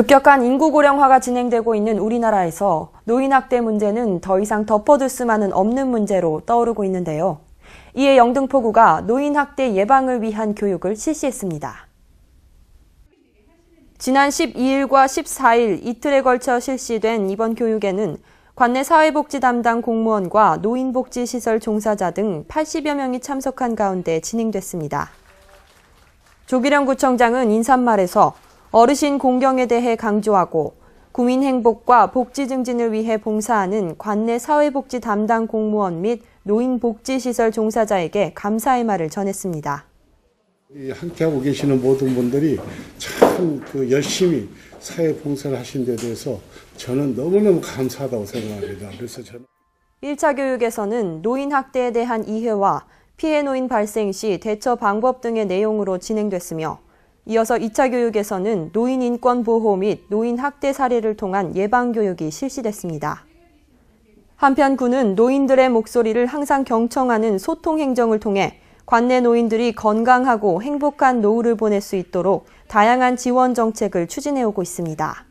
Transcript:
급격한 인구 고령화가 진행되고 있는 우리나라에서 노인 학대 문제는 더 이상 덮어둘 수만은 없는 문제로 떠오르고 있는데요. 이에 영등포구가 노인 학대 예방을 위한 교육을 실시했습니다. 지난 12일과 14일 이틀에 걸쳐 실시된 이번 교육에는 관내 사회복지 담당 공무원과 노인복지시설 종사자 등 80여 명이 참석한 가운데 진행됐습니다. 조기령 구청장은 인사말에서 어르신 공경에 대해 강조하고 국민 행복과 복지 증진을 위해 봉사하는 관내 사회복지 담당 공무원 및 노인복지시설 종사자에게 감사의 말을 전했습니다. 이 함께하고 계시는 모든 분들이 참 그 열심히 사회 봉사를 하신 데 대해서 저는 너무너무 감사하다고 생각합니다. 그래서 저는 1차 교육에서는 노인 학대에 대한 이해와 피해 노인 발생 시 대처 방법 등의 내용으로 진행됐으며 이어서 2차 교육에서는 노인 인권 보호 및 노인 학대 사례를 통한 예방 교육이 실시됐습니다. 한편 군은 노인들의 목소리를 항상 경청하는 소통 행정을 통해 관내 노인들이 건강하고 행복한 노후를 보낼 수 있도록 다양한 지원 정책을 추진해 오고 있습니다.